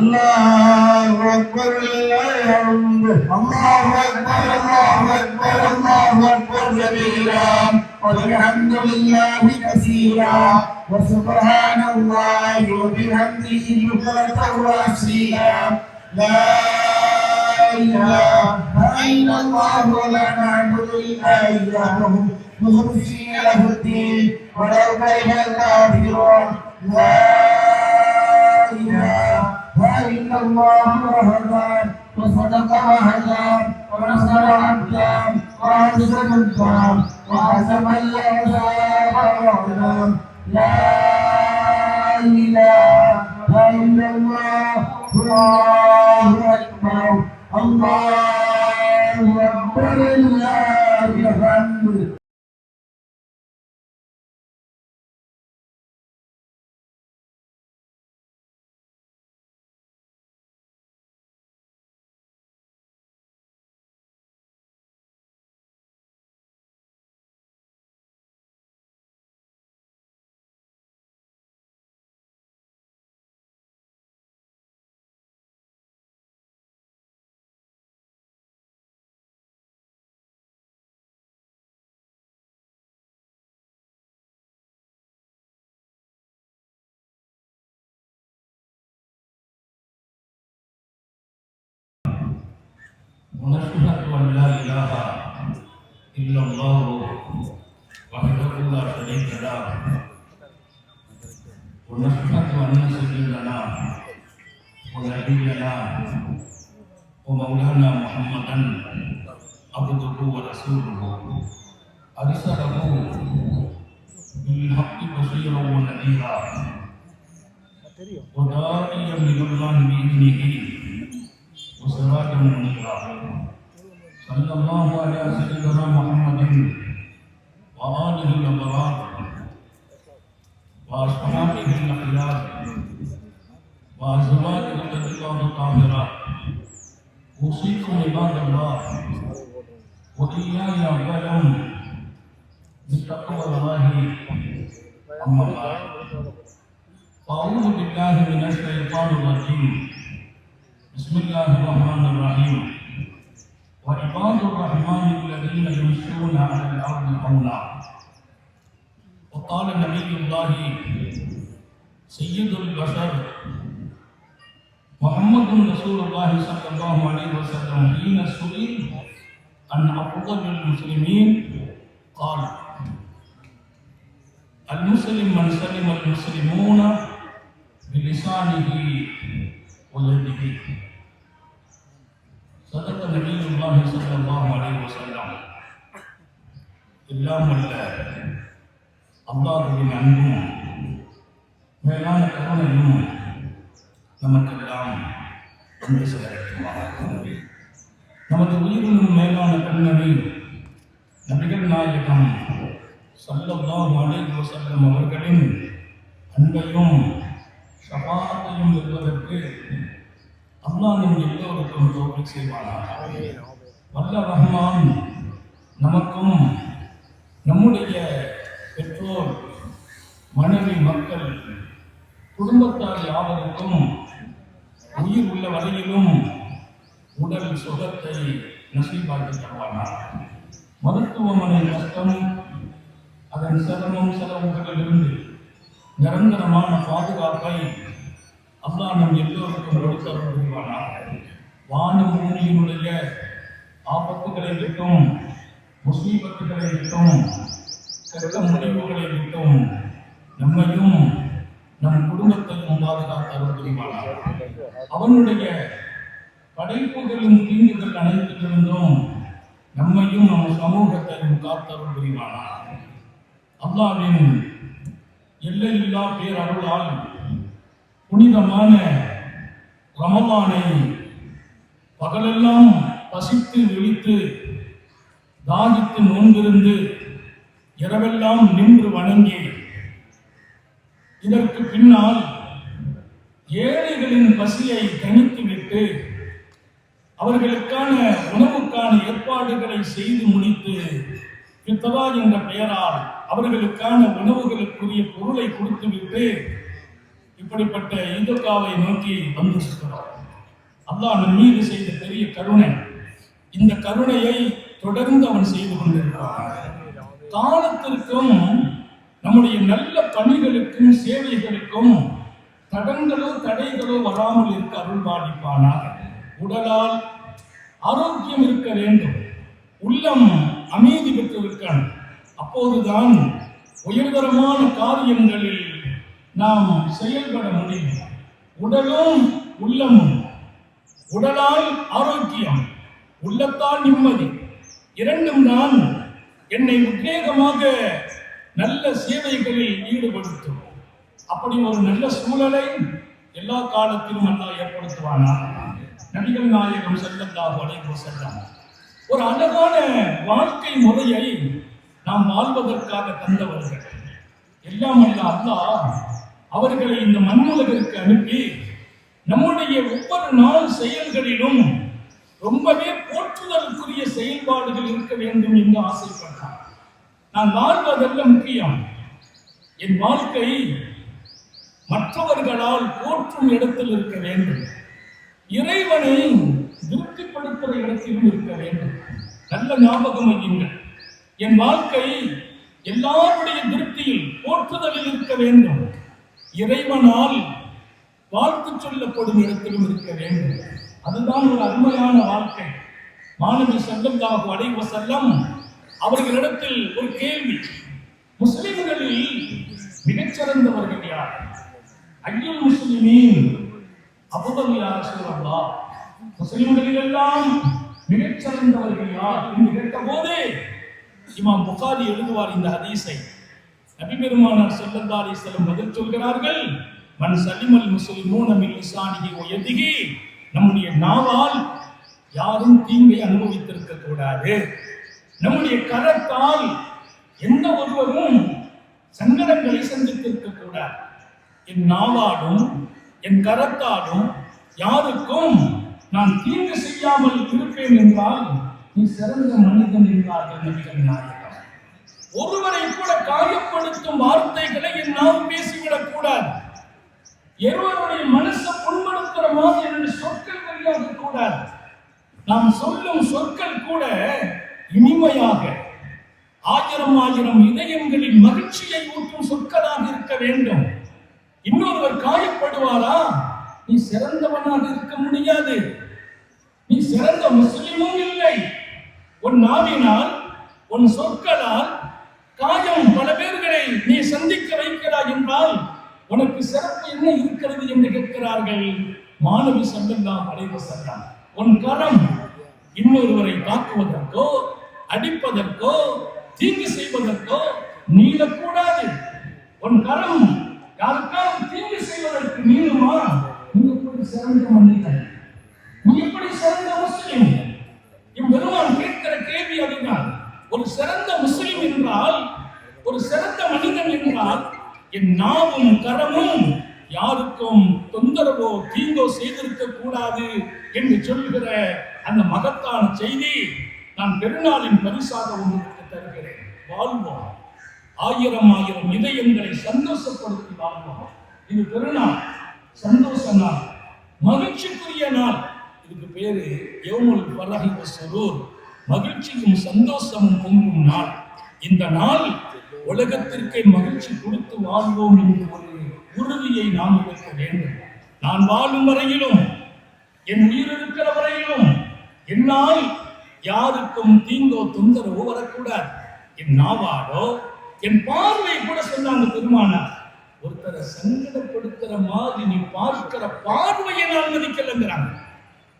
الله أكبر الله أكبر الله أكبر الله أكبر كبيرا والحمد لله كثيرا. وسبحان الله وبحمده بكرة وأصيلا. لا إله إلا الله ولا نعبد إلا إياه. مخلصين له الدين. ولو كره الكافرون لا الله وحده وصدق وهدى ونصر عبدا وعز ملكا وعزم الأعداء وعلم لا إله إلا الله الله أكبر الله أكبر لله الحمد ونشهد أن لا إله إلا الله وحده لا شريك له ونشهد أن سيدنا ونبينا ومولانا محمدا عبده ورسوله أرسله بالحق بشيرا ونذيرا وداعيا إلى الله بإذنه وسراجا منيرا صلى الله على سيدنا محمد وآله الأبرار وأصحابه الأخيار وأزواجه الطيبات الطاهرات. أوصيكم عباد الله وإياي أولا بتقوى الله. أما بعد فأعوذ بالله من الشيطان الرجيم. بسم الله الرحمن الرحيم وعباد الرحمن الذين يمشون على الأرض هونا وقال نبي الله سيد البشر محمد رسول الله صلى الله عليه وسلم حين سئل عن افضل المسلمين قال المسلم من سلم المسلمون بلسانه ويده صدق نبي الله صلى الله عليه وسلم எல்லாம் அல்ல அல்லாஹுவின் அன்பும் மேலான கருணையும் நமக்கெல்லாம் ஒன்று சேரட்டுமாக நமது உயிரினும் மேலான கண்ணனை நபிகள் நாயகம் சல்லல்லாஹு அலைஹி வஸல்லம் அவர்களின் அன்பையும் ஷபாத்தையும் பெறுவதற்கு அல்லாஹ் நம் எல்லோருக்கும் தோல்வி செய்வானாக. வல்ல ரஹ்மான் நமக்கும் நம்முடைய பெற்றோர் மனைவி மக்கள் குடும்பத்தார் யாவருக்கும் உயிர் உள்ள வரையிலும் உடல் சுகத்தை நசீபாக்கி தருவானார் மருத்துவமனை நஷ்டம் அதன் சிரமம் செலவுகளிலிருந்து நிரந்தரமான பாதுகாப்பை அல்லாஹ் நம் எல்லோருக்கும் கொடுத்தருள் புரிவானாக? வானம் பூமியினுடைய ஆபத்துகளை விட்டும் முசீபத்துகளை விட்டும் கெட்ட முடிவுகளை விட்டும் நம்மையும் நம் குடும்பத்தையும் பாதுகாத்து அருள் புரிவானாக? அவனுடைய படைப்புகளும் தீங்குகள் அனைத்திலிருந்தும் நம்மையும் நம் சமூகத்தையும் காத்தவர் புரிவானாக? அல்லாவின் எல்லையில்லா பேரருளால் புனிதமான ரமலானை பகலெல்லாம் பசித்து விழித்து தாகித்து நோன்பிருந்து இரவெல்லாம் நின்று வணங்கி இதற்கு பின்னால் ஏழைகளின் பசியை கணித்துவிட்டு அவர்களுக்கான உணவுக்கான ஏற்பாடுகளை செய்து முடித்து பித்தவா என்ற பெயரால் அவர்களுக்கான உணவுகளுக்குரிய பொருளை கொடுத்துவிட்டு இப்படிப்பட்ட இந்துக்காவை நோக்கி வந்திருக்கிறோம் அல்லாஹ் நம் மீது செய்த பெரிய கருணை. இந்த கருணையை தொடர்ந்து அவன் செய்து கொண்டிருக்கிறான். காலத்திற்கும் நம்முடைய நல்ல பணிகளுக்கும் சேவைகளுக்கும் தடங்களோ தடைகளோ வராமல் இருக்க அருள் பாலிப்பானாக. உடலால் ஆரோக்கியம் இருக்க வேண்டும். உள்ளம் அமைதி பெற்றிருக்க அப்போதுதான் உயர்தரமான காரியங்களில் நாம் செயல்பட முடியும். உடலும் உள்ளமும் உடலால் ஆரோக்கியம் உள்ளத்தால் நிம்மதி இரண்டும் தான் என்னை உத்வேகமாக நல்ல சேவைகளில் ஈடுபடுத்தும் அப்படி ஒரு நல்ல சூழலை எல்லா காலத்திலும் அல்லா ஏற்படுத்துவானா? நபிகள் நாயகம் செல்லந்தாக அழைப்பு வஸல்லம் ஒரு அழகான வாழ்க்கை முறையை நாம் வாழ்வதற்காக தந்தவர்கள். எல்லாம் அல்ல அல்லா அவர்களை இந்த மண்ணுலகிற்கு அனுப்பி நம்முடைய ஒவ்வொரு நாள் செயல்களிலும் ரொம்பவே போற்றுதலுக்குரிய செயல்பாடுகள் இருக்க வேண்டும் என்று ஆசைப்பட்டார். நான் வாழ்வதல்ல முக்கியம். என் வாழ்க்கை மற்றவர்களால் போற்றும் இடத்தில் இருக்க வேண்டும். இறைவனை திருப்திப்படுத்துகிற இடத்திலும் இருக்க வேண்டும். நல்ல ஞாபகம் வையுங்கள். என் வாழ்க்கை எல்லாருடைய திருப்தியில் போற்றுதலில் இருக்க வேண்டும். இறைவனால் வாழ்த்து சொல்லப்படும் இடத்திலும் இருக்க வேண்டும். அதுதான் ஒரு அருமையான வாழ்க்கை. மாணவி செல்லம் தாகு அடைவ செல்லம் அவர்களிடத்தில் ஒரு கேள்வி. முஸ்லிம்களில் மிகச்சிறந்தவர்கள் யார்? ஐயல் முஸ்லிமீன் அபுதல் யார் சொல்லலாம் முஸ்லிம்களில் எல்லாம் மிகச்சிறந்தவர்கள் யார்? என்று கேட்டபோது இமாம் புகாரி எழுதுவார் இந்த ஹதீஸை. நபிபெருமானார் பெருமானார் செல்லும் பதில் சொல்கிறார்கள் மன் சலிமல் முஸ்லிமூன மின் லிசானிஹி வ நம்முடைய நாவால் யாரும் தீங்கை அனுபவித்திருக்க கூடாது நம்முடைய கரத்தால் எந்த ஒருவரும் சங்கடங்களை சந்தித்திருக்க கூடாது என் நாவாலும் என் கரத்தாலும் யாருக்கும் நான் தீங்கு செய்யாமல் இருப்பேன் என்றால் நீ சிறந்த மனிதன் என்றார்கள் நபிகள் நாயகம். ஒருவரை கூட காயப்படுத்தும் வார்த்தைகளை என் நாம் பேசிவிடக் கூடாது. எருவருடைய மனசை புண்படுத்துற மாதிரி என்னுடைய சொற்கள் வெளியாக கூடாது. நாம் சொல்லும் சொற்கள் கூட இனிமையாக ஆயிரம் ஆயிரம் இதயங்களின் மகிழ்ச்சியை ஊற்றும் சொற்களாக இருக்க வேண்டும். இன்னொருவர் காயப்படுவாரா? நீ சிறந்தவனாக இருக்க முடியாது. நீ சிறந்த முஸ்லிமும் இல்லை. உன் நாவினால் உன் சொற்களால் காயம் பல பேர்களை நீ சந்திக்க வைக்கிறாய் என்றால் உனக்கு சிறப்பு என்ன இருக்கிறது என்று கேட்கிறார்கள்? மாணவி சல்லல்லாம் அலைவ செல்லாம் உன் கரம் இன்னொருவரை தாக்குவதற்கோ அடிப்பதற்கோ தீங்கு செய்வதற்கோ நீளக்கூடாது உன் கரம் யாருக்காவது தீங்கு செய்வதற்கு நீளுமா நீ எப்படி சிறந்த மனிதன்? நீ எப்படி சிறந்த முஸ்லிம்? இவ்வெருமான் கேட்கிற கேள்வி அதுதான் ஒரு சிறந்த முஸ்லிம் என்றால் ஒரு சிறந்த மனிதன் என்றால் என் நாவும் கரமும் யாருக்கும் தொந்தரவோ தீங்கோ செய்திருக்க கூடாது என்று சொல்லுகிற அந்த மகத்தான செய்தி நான் பெருநாளின் பரிசாக உங்களுக்கு தருகிறேன். வாழ்வோம். ஆயிரம் ஆயிரம் இதயங்களை சந்தோஷப்படுத்தி வாழ்வோம். இது பெருநாள். சந்தோஷ நாள். மகிழ்ச்சிக்குரிய நாள். இதுக்கு பேரு எவ்வளவு ஃபரஹி சரூர். மகிழ்ச்சியும் சந்தோஷமும் பொங்கும் நாள். இந்த நாள் உலகத்திற்கே மகிழ்ச்சி கொடுத்து வாழ்வோம் என்று ஒரு உறுதியை நாம் எடுக்க வேண்டும். நான் வாழும் வரையிலும் என் உயிர் இருக்கிற வரையிலும் என்னால் யாருக்கும் தீங்கோ தொந்தரவோ வரக்கூடாது. என் நாவாடோ என் பார்வை கூட சொன்னாங்க பெருமானார் ஒருத்தரை சங்கடப்படுத்துற மாதிரி நீ பார்க்கிற பார்வையை நான் மதிக்கலங்கிறாங்க.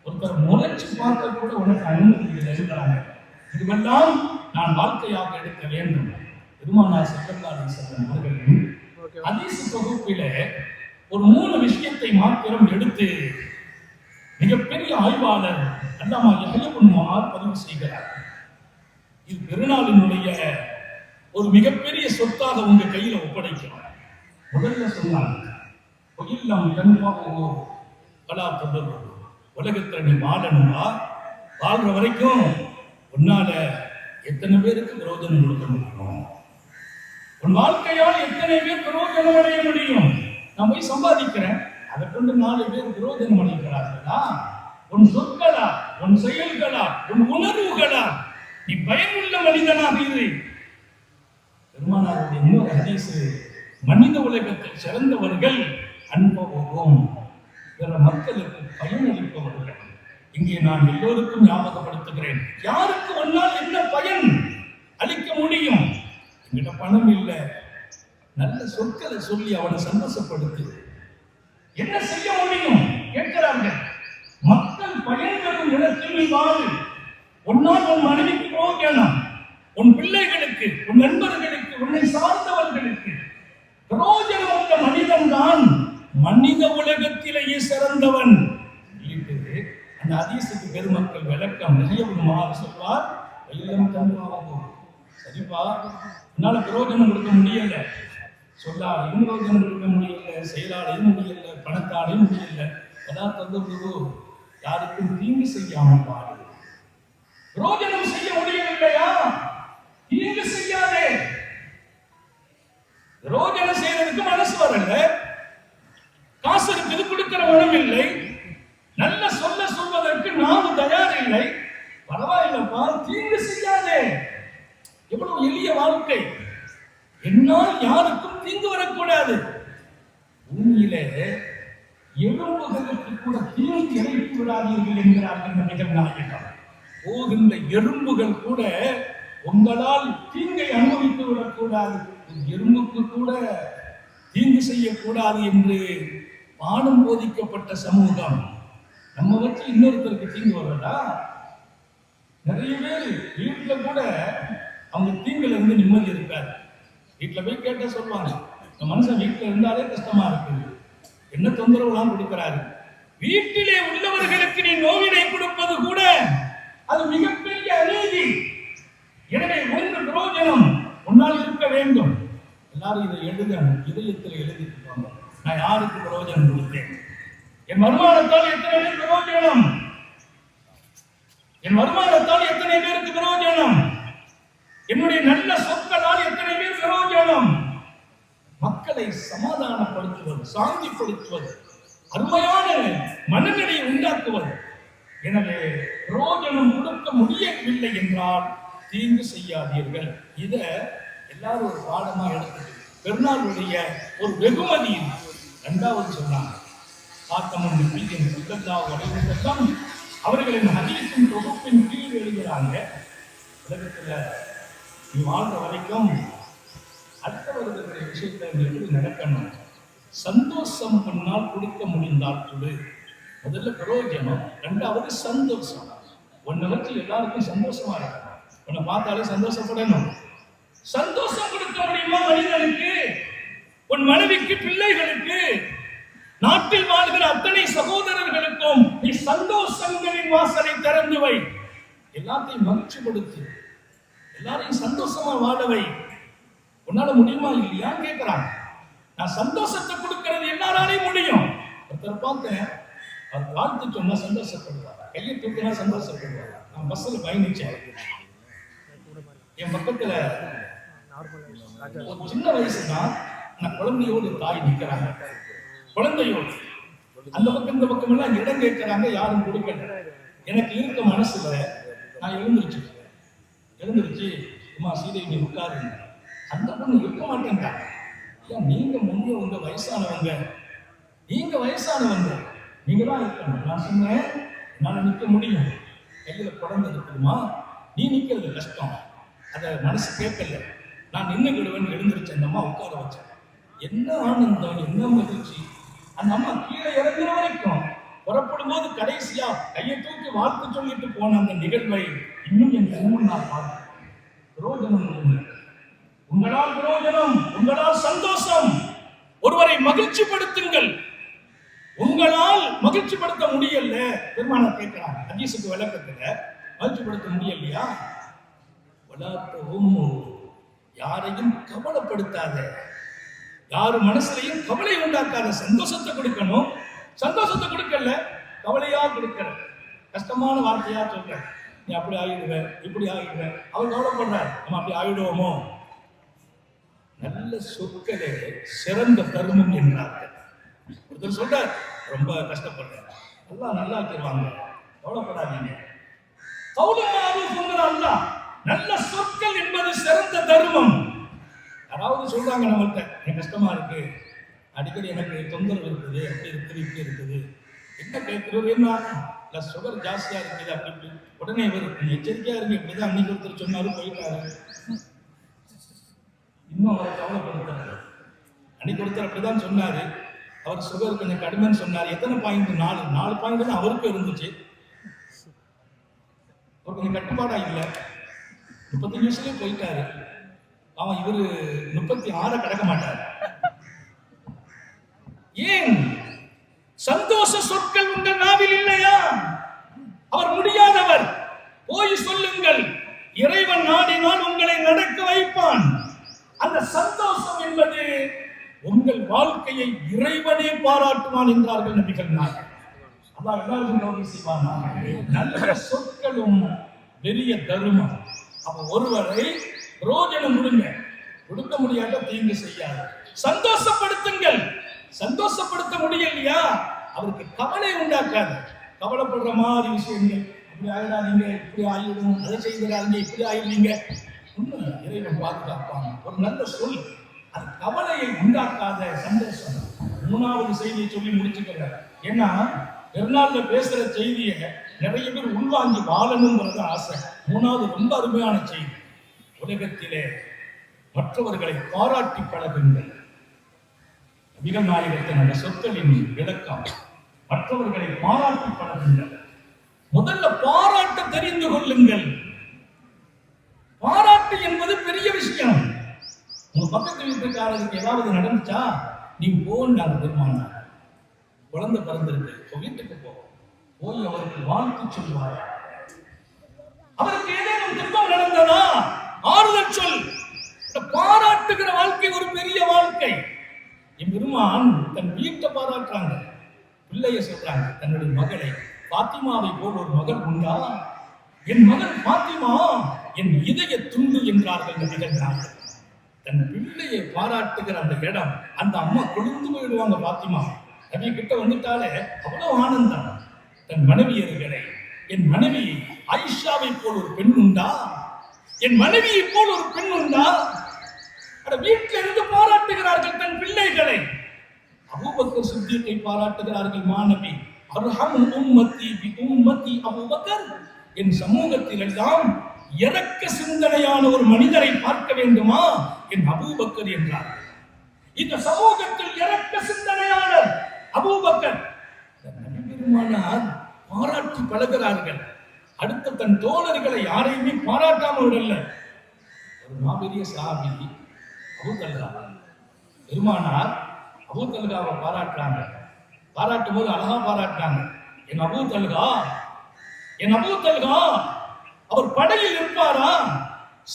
ஒருத்தர் முறைச்சு பார்க்க கூட உனக்கு அனுமதி இல்லைங்கிறாங்க இதுவெல்லாம் நான் வாழ்க்கையாக எடுக்க வேண்டும். பெருமானார் சக்கரதாரி செல்வன் அவர்களின் அதிச தொகுப்பில ஒரு மூணு விஷயத்தை மாத்திரம் எடுத்து மிகப்பெரிய ஆய்வாளர் அல்லாமா யஹ்யபுன்மார் பதிவு செய்கிறார். இது பெருநாளினுடைய ஒரு மிகப்பெரிய சொத்தாக உங்க கையில ஒப்படைக்கிறோம். முதல்ல சொன்னாங்க இல்லம் கண்பாவோ பலா தொடர்பு உலகத்தில் நீ வாழணுமா வாழ்ற வரைக்கும் உன்னால எத்தனை பேருக்கு விரோதனம் கொடுக்க முடியும்? உன் வாழ்க்கையால் எத்தனை பேர் பிரயோஜனம் அடைய முடியும்? நான் போய் சம்பாதிக்கிறேன். அதை கொண்டு நாலு பேர் பிரயோஜனம் அடைகிறார்களா? உன் சொற்களா உன் செயல்களா உன் உணர்வுகளா? நீ பயனுள்ள மனிதனாக இரு. பெருமானாருடைய இன்னொரு ஹதீஸ் மனித உலகத்தில் சிறந்தவர்கள் அன்பவோம் பிற மக்களுக்கு பயனளிப்பவர்கள் இங்கே நான் எல்லோருக்கும் ஞாபகப்படுத்துகிறேன். யாருக்கு ஒன்னால் என்ன பயன் அளிக்க முடியும்? என்கிட்ட பணம் இல்லை. நல்ல சொற்களை சொல்லி அவனை சந்தோஷப்படுத்து. என்ன செய்ய முடியும்? கேட்கிறாங்க மக்கள் பயன் பெறும் இடத்தில் வாழு உன்னால் உன் மனைவிக்கு பிரோஜனம் உன் பிள்ளைகளுக்கு உன் நண்பர்களுக்கு உன்னை சார்ந்தவர்களுக்கு. பிரோஜனம் உள்ள மனிதன் தான் மனித உலகத்திலேயே சிறந்தவன். சொல்லிட்டு அந்த பெருமக்கள் விளக்கம் நிறைய மாறு சொல்வார். எல்லாம் தன்மாவும் சரிப்பா. என்னால பிரயோஜனம் கொடுக்க முடியல. சொல்லாலையும் பிரயோஜனம் கொடுக்க முடியல. செயலாலையும் முடியல. பணத்தாலையும் முடியல. பதார்த்தம் குரு யாருக்கும் தீங்கு செய்யாமல் பாரு. பிரயோஜனம் செய்ய முடியவில்லையா? தீங்கு செய்யாதே. ரோஜனை செய்யறதுக்கு மனசு வரல. காசு இருக்குது கொடுக்கிற மனம் இல்லை. நல்ல சொல்ல சொல்வதற்கு நாம் தயார் இல்லை பரவாயில்லப்பா தீங்கு செய்யாதே. எவ்வளவு எளிய வாழ்க்கை. என்னால் யாருக்கும் தீங்கு வரக்கூடாது. பூமியிலே எறும்புகளுக்கு கூட தீங்கு இறைத்து விடாதீர்கள் என்கிறார்கள் நபிகள் நாயகம் போகின்ற எறும்புகள் கூட உங்களால் தீங்கை அனுபவித்து விடக்கூடாது. எறும்புக்கு கூட தீங்கு செய்யக்கூடாது என்று பாடம் போதிக்கப்பட்ட சமூகம். நம்ம வச்சு இன்னொருத்தருக்கு தீங்கு வர்றதா நிறைய பேர் வீட்டில் கூட அவங்க தீங்குல இருந்து நிம்மதி இருக்காது. வீட்டில் போய் கேட்டால் சொல்லுவாங்க இந்த மனுஷன் வீட்டில் இருந்தாலே கஷ்டமா இருக்குது என்ன தொந்தரவுலாம் கொடுக்கிறாரு? வீட்டிலே உள்ளவர்களுக்கு நீ நோவினை கொடுப்பது கூட அது மிகப்பெரிய அநீதி. எனவே ஒன்று பிரயோஜனம் உன்னால் இருக்க வேண்டும். எல்லாரும் இதை எழுத இதயத்தில் எழுதி நான் யாருக்கு பிரயோஜனம் கொடுத்தேன்? என் வருமானத்தால் எத்தனை பேர் பிரயோஜனம்? என் வருமானத்தால் எத்தனை பேருக்கு பிரயோஜனம்? என்னுடைய நல்ல சொற்களால் எத்தனை பேர் பிரயோஜனம்? மக்களை சமாதானப்படுத்துவது சாந்திப்படுத்துவது அருமையான மனநிலையை உண்டாக்குவது. எனவே பிரயோஜனம் கொடுக்க முடியவில்லை என்றால் தீங்கு செய்யாதீர்கள். இத எல்லாரும் ஒரு பாடமாக எடுத்து பெருநாளுடைய ஒரு வெகுமதி ரெண்டாவது சொன்னாங்க. ஆத்தமன் என் சுத்தல்லா உடையத்தம் அவர்களின் ஹதீஸின் தொகுப்பின் கீழ் எழுதுகிறாங்க உலகத்தில் நீ வாழ்ற வரைக்கும் அடுத்தவர்களுடைய விஷயத்தை எப்படி நடக்கணும்? சந்தோஷம் முன்னால் குடிக்க முடிந்தால் கொடு முதல்ல பிரயோஜனம் ரெண்டாவது சந்தோஷம். உன்னை வச்சு எல்லாருக்கும் சந்தோஷமா இருக்கணும். உன்னை பார்த்தாலே சந்தோஷப்படணும். சந்தோஷம் கொடுக்க முடியுமா மனிதனுக்கு? உன் மனைவிக்கு பிள்ளைகளுக்கு நாட்டில் வாழ்கிற அத்தனை சகோதரர்களுக்கும் நீ சந்தோஷங்களின் வாசலை திறந்து வை. எல்லாத்தையும் மகிழ்ச்சி கொடுத்து எல்லாரையும் சந்தோஷமா வாழவை உன்னால முடியுமா இல்லையா கேட்கிறாங்க நான் சந்தோஷத்தை கொடுக்கறது எல்லாராலையும் முடியும். ஒருத்தர் பார்த்தேன் அவர் வாழ்த்து சொன்னா சந்தோஷப்படுவார்? கையை தூக்கினா சந்தோஷப்படுவார்? நான் பஸ்ஸில் பயணிச்சேன். என் பக்கத்துல சின்ன வயசு தான் நான் குழந்தையோடு தாய் நிற்கிறாங்க. குழந்தையோடு. அந்த பக்கம் இந்த பக்கம் எல்லாம் இடம் கேட்கிறாங்க யாரும் கொடுக்கல. எனக்கு இருக்க மனசுல நான் எழுந்துருச்சு. எழுந்துருச்சு அம்மா சீதை நீ உட்காருங்க அந்த பொண்ணு இருக்க மாட்டேன்ட்டாங்க ஏன் நீங்க முன்னே உங்க வயசானவங்க. நீங்க வயசானவங்க. நீங்க தான் இருக்கணும். நான் சொன்னேன் என்னால் நிற்க முடியும். கையில குழந்தை இருக்குமா நீ நிற்கிறது கஷ்டம். அதை மனசு கேட்கல. நான் நின்றுக்கிடுவேன் எழுந்திருச்சு அந்த அம்மா உட்கார வச்சேன் என்ன ஆனந்தம் என்ன மகிழ்ச்சி? அந்த அம்மா கீழே இறங்குற வரைக்கும் புறப்படும் போது கடைசியா கையை தூக்கி வாழ்த்து சொல்லிட்டு போன அந்த நிகழ்வை இன்னும் என் கண்முன் நான் பார்த்தேன் புரோஜனம் உங்களால் புரோஜனம் உங்களால் சந்தோஷம். ஒருவரை மகிழ்ச்சிப்படுத்துங்கள். உங்களால் மகிழ்ச்சிப்படுத்த முடியல. பெருமானார் கேட்கிறாங்க அஜீசுக்கு விளக்கத்துல மகிழ்ச்சிப்படுத்த முடியலையா? வலாத்தவும் யாரையும் கவலைப்படுத்தாத. யாரு மனசுலையும் கவலை உண்டாக்காத சந்தோஷத்தை கொடுக்கணும். சந்தோஷத்தை கொடுக்கல கவலையா கொடுக்கற கஷ்டமான வார்த்தையா சொல்ற. நீ அப்படி ஆகிடுவ இப்படி ஆகிடுவ. அவர் கவலைப்படுறார் நம்ம அப்படி ஆகிடுவோமோ? நல்ல சொற்களே சிறந்த தர்மம் என்றார்கள். ஒருத்தர் சொல்றார் ரொம்ப கஷ்டப்படுறேன். எல்லாம் நல்லா தருவாங்க கவலைப்படாதீங்க. கௌலமாவு சொல்கிறாங்களா நல்ல சொற்கள் என்பது சிறந்த தர்மம். யாராவது சொல்றாங்க நம்மள்கிட்ட எனக்கு கஷ்டமா இருக்கு. அடிக்கடி எனக்கு தொந்தரவு இருக்குது. அப்படி இருக்குது இப்படி இருக்குது. என்ன கேட்கிறது என்ன இல்லை சுகர் ஜாஸ்தியா இருக்குது அப்படி இப்படி. உடனே இவர் எச்சரிக்கையாக எச்சரிக்கையா இருக்கு இப்படிதான் அன்னைக்கு ஒருத்தர் சொன்னாலும் போயிட்டாரு. இன்னும் அவரை கவலைப்படுத்துறாரு அன்னைக்கு ஒருத்தர் அப்படிதான் சொன்னாரு. அவர் சுகர் கொஞ்சம் கடுமைன்னு சொன்னார். எத்தனை பாயிண்ட் நாலு. நாலு பாயிண்ட் தான் அவருக்கு இருந்துச்சு. அவர் கொஞ்சம் கட்டுப்பாடாக இல்லை. முப்பத்தஞ்சு வயசுலேயே போயிட்டாரு. அவன் இவரு முப்பத்தி ஆறு கடக்க மாட்டார். ஏன்? சந்தோஷ சொற்கள் உங்கள் நாவில் இல்லையா? அவர் முடியாதவர். போய் சொல்லுங்கள். இறைவன் நாடினால் உங்களை நடக்க வைப்பான். அந்த சந்தோஷம் என்பது உங்கள் வாழ்க்கையை இறைவனே பாராட்டுவான் என்றார்கள் நபிகள் நாயகம். அல்லாஹ் எல்லாருக்கும் நல்ல சொற்களும் பெரிய தருமம். அப்ப ஒருவரை ரோஜனம் கொடுங்க கொடுக்க முடியாத தீங்கு செய்யாது. சந்தோஷப்படுத்துங்கள். சந்தோஷப்படுத்த முடியலையா? அவருக்கு கவலை உண்டாக்காது. கவலைப்படுற மாதிரி விஷயங்கள். இப்படி ஆயிடாதீங்க இப்படி ஆயிடும் அதை செய்கிறாங்க இப்படி ஆயிடுவீங்க உண்மை இறைவன் பாதுகாப்பாங்க ஒரு நல்ல சொல். அது கவலையை உண்டாக்காத சந்தோஷம். மூணாவது செய்தியை சொல்லி முடிச்சுக்கிறார் ஏன்னா பெருநாள்ல பேசுற செய்தியை நிறைய பேர் உள்வாங்கி வாழணுங்கிறது ஆசை. மூணாவது ரொம்ப அருமையான செய்தி. உலகத்திலே மற்றவர்களை பாராட்டி பழகுங்கள். நபிகள் நாயகத்தின் அந்த சொற்களின் விளக்கம். மற்றவர்களை பாராட்டி பழகுங்கள். முதல்ல பாராட்ட தெரிந்து கொள்ளுங்கள். பாராட்டு என்பது பெரிய விஷயம். உங்க பக்கத்து வீட்டுக்காரருக்கு ஏதாவது நடந்துச்சா? நீ போண்டாங்க பெருமானார். குழந்தை பிறந்திருக்கு. இப்ப வீட்டுக்கு போ. போய் அவருக்கு வாழ்த்து சொல்வாயா அவருக்கு ஏதேனும் துன்பம் நடந்ததா? ஆறுதல் சொல். இந்த பாராட்டுகிற வாழ்க்கை ஒரு பெரிய வாழ்க்கை. என் பெருமான் தன் வீட்டை பாராட்டுறாங்க பிள்ளைய சொல்றாங்க தன்னுடைய மகளை பாத்திமாவை போல் ஒரு மகள் உண்டா? என் மகள் பாத்திமா என் இதய துண்டு என்றார்கள் நிகழ்ந்தார்கள் தன் பிள்ளையை பாராட்டுகிற அந்த இடம் அந்த அம்மா கொழுந்து போயிடுவாங்க பாத்திமா. நபி கிட்ட வந்துட்டாலே அவ்வளவு ஆனந்தம். தன் மனைவியர்களை என் மனைவி ஐஷாவை போல் ஒரு பெண் உண்டா? என் மனைவியை போல் ஒரு பெண் உண்டா அட வீட்டில் இருந்து பாராட்டுகிறார்கள் தன் பிள்ளைகளை. அபூபக்கர் சித்தியத்தை பாராட்டுகிறார்கள் மாணவி. அருஹம் உம்மத்தி பி உம்மத்தி அபூபக்கர். என் சமூகத்தில் எல்லாம் இறக்க சிந்தனையான ஒரு மனிதரை பார்க்க வேண்டுமா? என் அபூபக்கர் என்றார். இந்த சமூகத்தில் இறக்க சிந்தனையாளர் அபூபக்கர். பாராட்டி பழகிறார்கள் அடுத்த தன் தோழர்களை யாரையுமே பாராட்டாமல் விடல ஒரு மாபெரிய சாமி அபூதல்கா பெருமானார் அபுதல்காவை பாராட்டுறாங்க. பாராட்டும் போது அழகா பாராட்டுறாங்க. என் அபுதல்கா என் அபுதல்கா அவர் படையில் இருப்பாரா?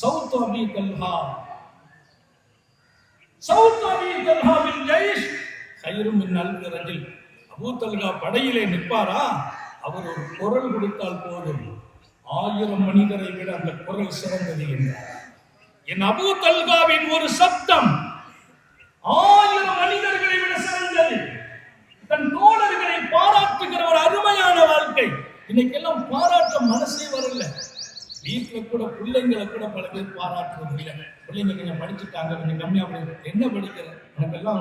சவுத் அபி தல்ஹா சவுத் அபி தல்ஹாவின் ஜெய்ஷ் கயிறும் நல்கு ரஜில் அபூ படையிலே நிற்பாரா? அவர் ஒரு குரல் கொடுத்தால் போதும். ஆயிரம் மனிதரை விட அந்த குரல் சிறந்தது என்றார். என் அபூ தல்காவின் ஒரு சத்தம் ஆயிரம் மனிதர்களை விட சிறந்தது. தன் தோழர்களை பாராட்டுகிற ஒரு அருமையான வாழ்க்கை. இன்னைக்கெல்லாம் பாராட்ட மனசே வரல. வீட்டில் கூட பிள்ளைங்களை கூட பல பேர் பாராட்டுவது இல்லை பிள்ளைங்க கொஞ்சம் படிச்சுட்டாங்க கொஞ்சம் கம்மியா படி என்ன படிக்கிற? உனக்கெல்லாம்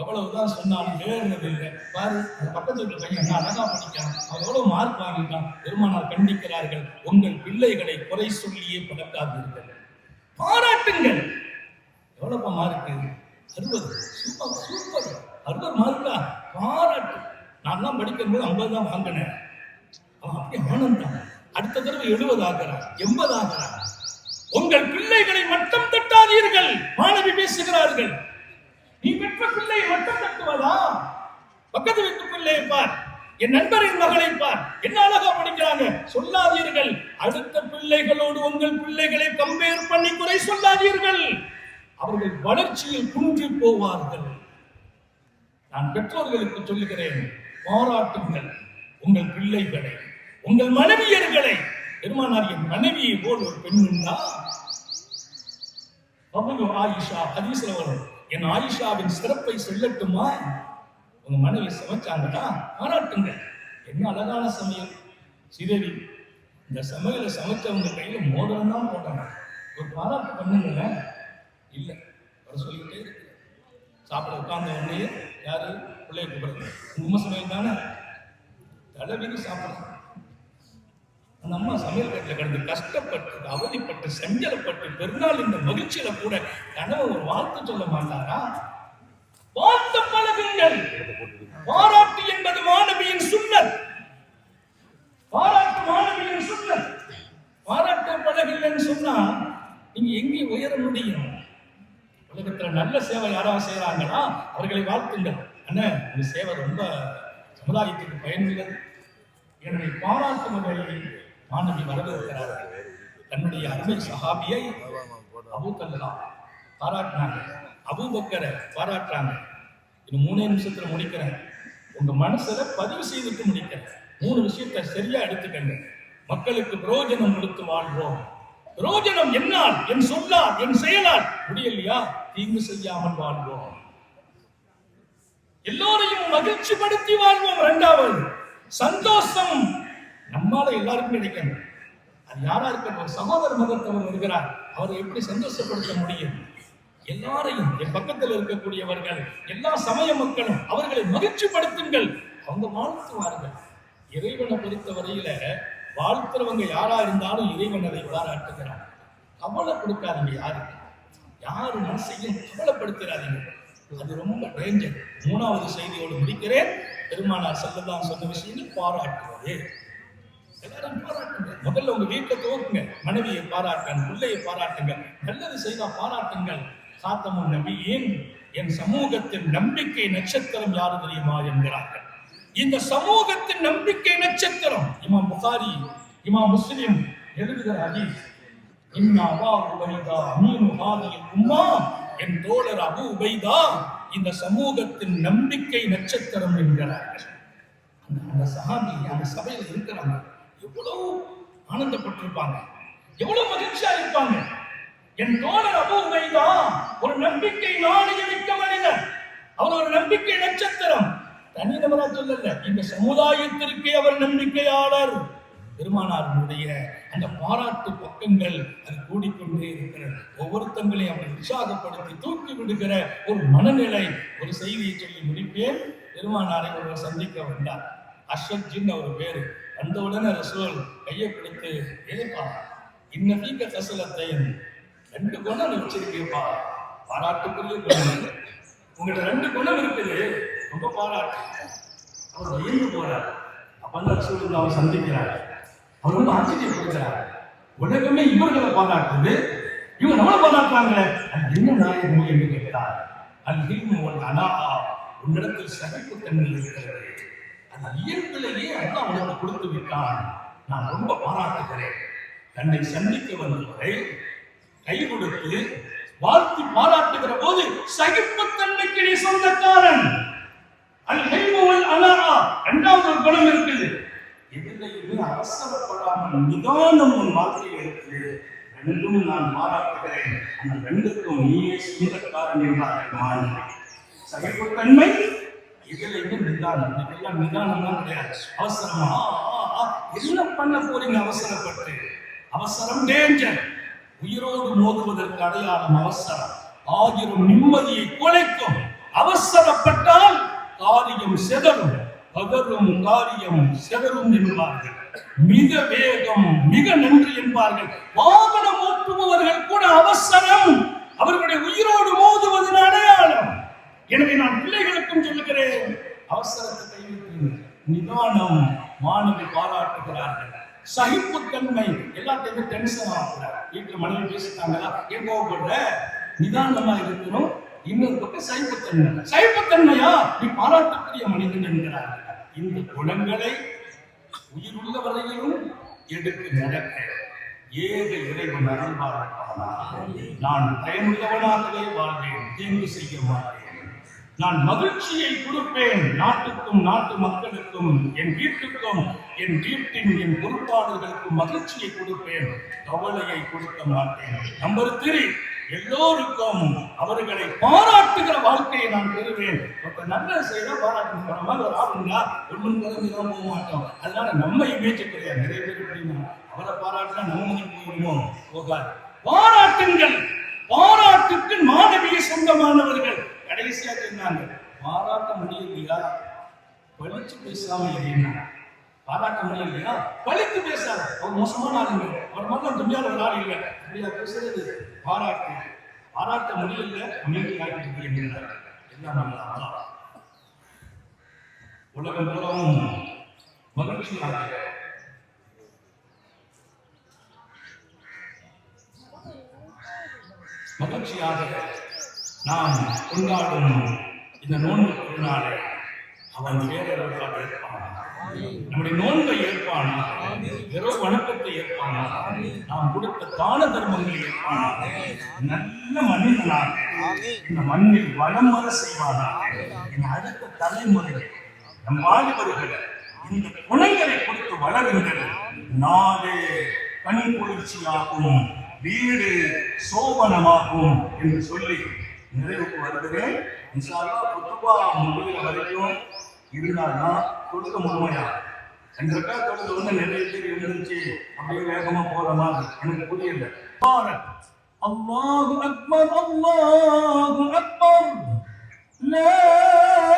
எவ்வளவுதான் சொன்னாலும் எழுதுறது இல்லை. பாரு அந்த பக்கத்து வீட்டு பையன் என்ன அழகா படிக்கிறான். அவன் எவ்வளவு மார்க் வாங்கிட்டான். பெருமானார் கண்டிக்கிறார்கள் உங்கள் பிள்ளைகளை குறை சொல்லியே பழக்காதீர்கள் பாராட்டுங்கள். எவ்வளவு மார்க்கு அறுபது. சூப்பர் சூப்பர் அறுபது மார்க்கா பாராட்டு. நான்லாம் படிக்கும்போது ஐம்பது தான் வாங்கினேன். அவன் அப்படியே ஆனந்தம் அடுத்த தடவை எழுபது ஆகிறான் எண்பது ஆகிறான். உங்கள் பிள்ளைகளை மட்டம் தட்டாதீர்கள். மாணவி பேசுகிறார்கள். நீ பெற்ற பிள்ளையை மட்டம் தட்டுவதா? பக்கத்து வீட்டு பிள்ளையை பார். என் நண்பரின் மகளை பார். என்ன அழகா படிக்கிறாங்க? சொல்லாதீர்கள். அடுத்த பிள்ளைகளோடு உங்கள் பிள்ளைகளை கம்பேர் பண்ணி குறை சொல்லாதீர்கள். அவர்கள் வளர்ச்சியில் குன்றி போவார்கள். நான் பெற்றோர்களுக்கு சொல்லுகிறேன் பாராட்டுங்கள் உங்கள் பிள்ளைகளை உங்கள் மனைவியர்களை பெருமானார் என் மனைவியை போல் ஒரு பெண் உண்டா அபுல் ஆயிஷா ஹதீஸ்ல வரும். என் ஆயிஷாவின் சிறப்பை சொல்லட்டுமா? உங்க மனைவி சமைச்சாங்கன்னா பாராட்டுங்க. என்ன அழகான சமையல். சிதவி இந்த சமையலை சமைச்சவங்க கையில மோதிரம் தான் போட்டாங்க ஒரு பாராட்டு பண்ணுங்க இல்லை வர சொல்லிக்கிட்டே இருக்கு. சாப்பிட உட்கார்ந்த உடனே யாரு? பிள்ளைய கூப்பிடுறது. உண்மை சமையல் தானே? தலைவிக்கு சாப்பிடுறது. அந்த அம்மா சமையல் கட்டில் கிடந்து கஷ்டப்பட்டு அவதிப்பட்டு செஞ்சலப்பட்டு பெருநாள் இந்த மகிழ்ச்சியில கூட கனவு ஒரு வாழ்த்து சொல்ல மாட்டாரா? வாழ்த்து பழகுங்கள். பாராட்டு என்பது மாணவியின் சுண்ணத். பாராட்டு மாணவியின் சுண்ணத். பாராட்ட பழகில்லைன்னு சொன்னா நீங்க எங்கே உயர முடியும்? உலகத்துல நல்ல சேவை யாராவது செய்யறாங்கன்னா அவர்களை வாழ்த்துங்கள். அண்ணன் இந்த சேவை ரொம்ப சமுதாயத்துக்கு பயனுள்ளது என்னை பாராட்டுவதை மாணவி வரவேற்கிறார்கள். தன்னுடைய அருமை சஹாபியை அபூக்கல்லா பாராட்டினாங்க. அபூபக்கரை பாராட்டுறாங்க. இன்னும் மூணே நிமிஷத்துல முடிக்கிறேன். உங்க மனசுல பதிவு செய்துட்டு முடிக்கிறேன். மூணு விஷயத்தை சரியா எடுத்துக்கங்க. மக்களுக்கு பிரயோஜனம் கொடுத்து வாழ்வோம். பிரயோஜனம் என்னால் என் சொல்லால் என் செயலால் முடியலையா? தீங்கு செய்யாமல் வாழ்வோம். எல்லோரையும் மகிழ்ச்சி படுத்தி வாழ்வோம். இரண்டாவது சந்தோஷம் நம்மால எல்லாருக்கும் கிடைக்கணும் அது யாரா இருக்கணும் சகோதர மதத்தவர் வருகிறார் அவரை எப்படி சந்தோஷப்படுத்த முடியும்? எல்லாரையும் என் பக்கத்தில் இருக்கக்கூடியவர்கள் எல்லா சமய மக்களும் அவர்களை மகிழ்ச்சிப்படுத்துங்கள். அவங்க வாழ்த்துவார்கள். இறைவனை பொறுத்த வரையில வாழ்த்துறவங்க யாரா இருந்தாலும் இறைவன் அதை பாராட்டுகிறான். கவலை கொடுக்காதீங்க யாருக்கு யாரு மனசையும் கவலைப்படுத்துறாதீங்க அது ரொம்ப டேஞ்சர் மூணாவது செய்தியோடு முடிக்கிறேன். பெருமானார் செல்லதான் சொன்ன விஷயங்கள் பாராட்டுவது. எல்லாரும் பாராட்டுங்க. முதல்ல உங்க வீட்டை துவக்குங்க. மனைவியை பாராட்டுங்க பிள்ளையை பாராட்டுங்க நல்லது செய்தா பாராட்டுங்கள். சாத்தமும் நபியின் என் சமூகத்தின் நம்பிக்கை நட்சத்திரம் யாரு தெரியுமா என்கிறார்கள். இந்த சமூகத்தின் நம்பிக்கை நட்சத்திரம் இமாம் புகாரி இமாம் முஸ்லிம் எழுதுகிற ஹதீஸ் உம்மா என் தோழர் அபு உபைதா இந்த சமூகத்தின் நம்பிக்கை நட்சத்திரம் என்கிறார்கள். அந்த அந்த அந்த சபையில் இருக்கிறாங்க. எவ்வளவு ஆனந்தப்பட்டிருப்பாங்க? எவ்வளவு மகிழ்ச்சியா இருப்பாங்க? என் தோழர் அபு தான் ஒரு நம்பிக்கை நாணய மிக்க மனிதர். அவர் ஒரு நம்பிக்கை நட்சத்திரம். தனிநபரா சொல்லல இந்த சமுதாயத்திற்கே அவர் நம்பிக்கையாளர். பெருமானாருடைய அந்த பாராட்டு பக்கங்கள் அது கூடிக்கொண்டே இருக்கிறது ஒவ்வொருத்தங்களையும் அவரை உற்சாகப்படுத்தி தூக்கி விடுகிற ஒரு மனநிலை ஒரு செய்தியை சொல்லி முடிப்பேன். பெருமானாரை ஒருவர் சந்திக்க வந்தார். அஷ்வத் ஜின் அவர் பேரு. வந்தவுடனே ரசூல் கையை பிடித்து ஏப்பா இன்ன வீக்க கசலத்தை ரெண்டு குணம் நீ வச்சிருக்கீப்பா பாராட்டுக்குரிய குணம் ரெண்டு குணம் இருக்குது. ரொம்ப பாராட்டு. அவர் வியந்து போறார். அப்பதான் ரசூல் அவர் சந்திக்கிறார். அவர் ரொம்ப ஆச்சரியப்படுகிறார் உலகமே இவர்களை பாராட்டுது. இவங்க நம்மளை பாராட்டுறாங்களே. அது என்ன நாயகம் என்று கேட்கிறார் அல் ஹில்மு ஒன் அனா உன்னிடத்தில் சகிப்புத்தன்மை இருக்கிறது. அந்த இயல்பிலேயே அண்ணா உனக்கு கொடுத்து விட்டான். நான் ரொம்ப பாராட்டுகிறேன். தன்னை சந்திக்க வந்தவரை கை கொடுத்து வாழ்த்தி பாராட்டுகிற போது சகிப்புத்தன்மைக்கு நீ சொந்தக்காரன். இரண்டாவது ஒரு குணம் இருக்குது. எதிரையுமே அவசரப்படாமல் நிதானம் உன் வாழ்க்கையில் இருக்குது ரெண்டும் நான் பாராட்டுகிறேன். அந்த ரெண்டுக்கும் நீயே சொந்தக்காரன் என்றார்கள் மாணவி சகிப்புத்தன்மை எதிரையுமே நிதானம் இதெல்லாம் நிதானம் தான் கிடையாது. அவசரமா ஆ, என்ன பண்ண போறீங்க அவசரப்பட்டு? அவசரம் டேஞ்சர் உயிரோடு மோதுவதற்கு அடையாளம் அவசரம். ஆயிரம் நிம்மதியை குலைக்கும். அவசரப்பட்டால் காரியம் செதறும். பகரும் காரியம் செதறும் என்பார்கள். மிக வேகம் மிக நன்றி என்பார்கள். வாகனம் ஓட்டுபவர்கள் கூட அவசரம். அவர்களுடைய உயிரோடு மோதுவதன் அடையாளம். எனவே நான் பிள்ளைகளுக்கும் சொல்லுகிறேன். அவசரத்தை நிதானம் மாணவி பாராட்டுகிறார்கள். சகிப்புத்தன்மை எல்லாத்தையும் டென்ஷன் ஆகிறார் வீட்டுல மனைவி பேசிட்டாங்களா? ஏன் கோவப்படுற? நிதானமா இருக்கணும். இன்னொரு பக்கம் சைப்பத்தன்மை சைப்பத்தன்மையா நீ பாராட்டக்கூடிய மனிதன் என்கிறார். இந்த குணங்களை உயிருள்ள வரையிலும் எடுத்து நடக்க ஏக இறைவன் அருள்பாராட்டானார் நான் பயனுள்ளவனாகவே வாழ்வேன். தீங்கு செய்ய மாட்டேன். நான் மகிழ்ச்சியை கொடுப்பேன். நாட்டுக்கும் நாட்டு மக்களுக்கும் என் வீட்டுக்கும் என் வீட்டின் என் பொறுப்பாளர்களுக்கும் மகிழ்ச்சியை கொடுப்பேன். கவலையை கொடுக்க மாட்டேன். நம்பர் த்ரீ எல்லோருக்கும் அவர்களை பாராட்டுகிற வாழ்க்கையை நான் பெறுவேன். ஒருத்தர் நல்ல செய்த பாராட்டு போற மாதிரி ஒரு ஆளுங்களா ஒன்றும் குறைஞ்சுதான் போக மாட்டோம். அதனால நம்ம இமேஜ் கிடையாது. நிறைய பேர் எப்படின்னா அவரை பாராட்டினா நம்ம மதிப்பு போகாது. பாராட்டுங்கள். பாராட்டுக்கு மாணவிய சொந்தமானவர்கள். கடைசியா சொன்னாங்க பாராட்ட முடியலையா? பழிச்சு பேசாம இருந்தீங்க பாராட்ட முடியலையா? பழித்து பேசாத. அவர் மோசமான ஆளுங்க. அவர் மட்டும் துணியால ஒரு ஆள் இல்லை. அப்படியா? பேசுறது. பாராட்டு. பாராட்ட முடியல அமைதி ஆகிட்டு இருக்கிறார் எல்லாம் நம்மள ஆளா. உலகம் பூராவும் மகிழ்ச்சியாக மகிழ்ச்சியாக நாம் கொண்டாடும் இந்த நோன்பு திருநாளை அவன் வேறொருவர்களாக ஏற்பான். நம்முடைய நோன்பை ஏற்பானா வெறும் வணக்கத்தை ஏற்பானா நாம் கொடுத்த தான தர்மங்களை ஏற்பானா நல்ல மனிதனாக இந்த மண்ணில் வளம் வர செய்வானா என் அடுத்த தலைமுறை நம் வாலிபர்கள் இந்த குணங்களை கொடுத்து வளருங்கள். நாடு கண் குளிர்ச்சியாகும் வீடு சோபனமாகும் என்று சொல்லி நிறைவுக்கு வருகிறேன் இன்ஷா அல்லாஹ் குத்துபா முடிகிற வரைக்கும் இருந்தால்னா கொடுக்க முழுமையா ரெண்டு ரக்கா தொழுது வந்து நிறைய பேர் இருந்துச்சு அப்படியே வேகமா போற மாதிரி எனக்கு புரியல அல்லாஹு அக்பர் அல்லாஹு அக்பர் لا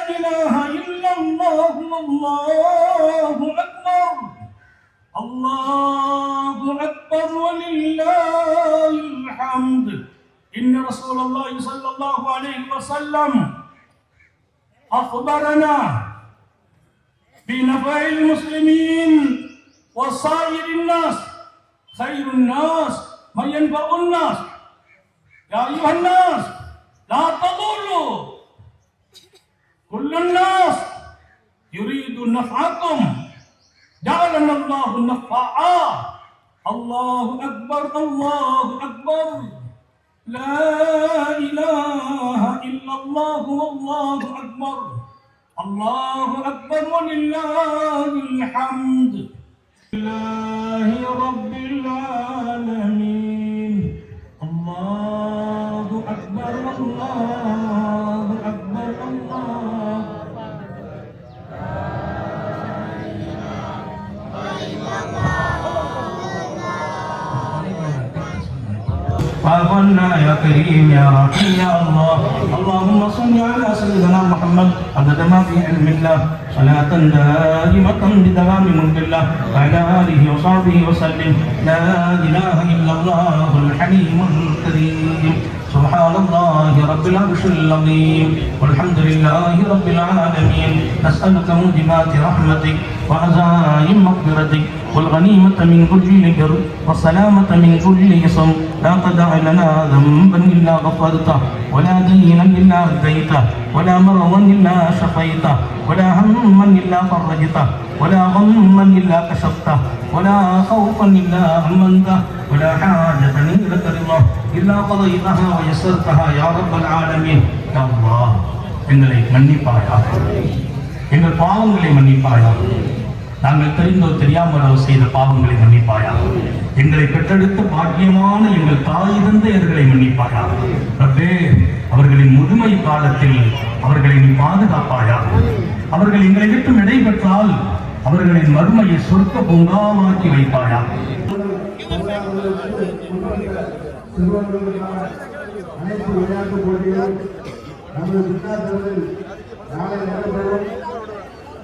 إله إلا الله الله أكبر رسول الله صلى الله عليه وسلم أخبرنا بنفع المسلمين وصائر الناس. خير الناس من ينفع الناس؟ يا أيها الناس لا تضلوا كل الناس يريد نفعكم. جعلنا الله نفعا. الله أكبر الله أكبر. لا إله إلا الله والله أكبر. الله أكبر ولله الحمد. لله رب العالمين. وأغنى يا كريم يا رحيم يا الله. اللهم صل على سيدنا محمد. عدد ما في علم الله. صلاة دائمة بدوام ملك الله. وعلى آله وصحبه وسلم. لا إله إلا الله الحليم الكريم. سبحان الله رب العرش العظيم. والحمد لله رب العالمين. نسألك موجبات رحمتك وعزائم مغفرتك. والغنيمة من كل بر والسلامة من كل إثم لا تدع لنا ذنبا إلا غفرته ولا دينا إلا أديته ولا مرضا إلا شفيته ولا هما إلا فرجته ولا غما إلا كشفته ولا خوفا إلا أمنته ولا حاجة لك رضا إلا قضيتها ويسرتها يا رب العالمين يا الله எங்களை மன்னிப்பாயாக எங்கள் பாவங்களை மன்னிப்பாயாக நாங்கள் தெரிந்தோ தெரியாமலோ செய்த பாவங்களை மன்னிப்பாயா எங்களை பெற்றெடுத்த பாக்கியமான எங்கள் தாய் தந்தையர்களை மன்னிப்பாயா ரப்பே அவர்களின் முதுமை காலத்தில் அவர்களை நீ பாதுகாப்பாயா அவர்கள் எங்களை விட்டு நடைபெற்றால் அவர்களின் மறுமையை சொர்க்க பூங்காவாக்கி வைப்பாயா அனைத்து விளையாட்டு போட்டிகளும் நமது விளையாட்டுகளில் நாளை நடைபெறும்.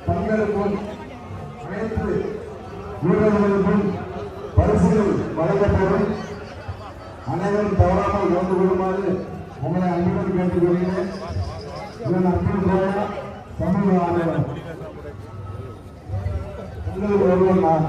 பங்கேற்கும் அனைத்து வீரர்களுக்கும் பரிசுகள் வழங்கப்படும். அனைவரும் தவறாமல் கலந்து கொள்ளுமாறு உங்களை அன்புடன் கேட்டுக்கொள்கிறேன். இதன் அன்பு கோயா சமூக ஆணையம் உங்களுக்கு ஒருவன் நான்.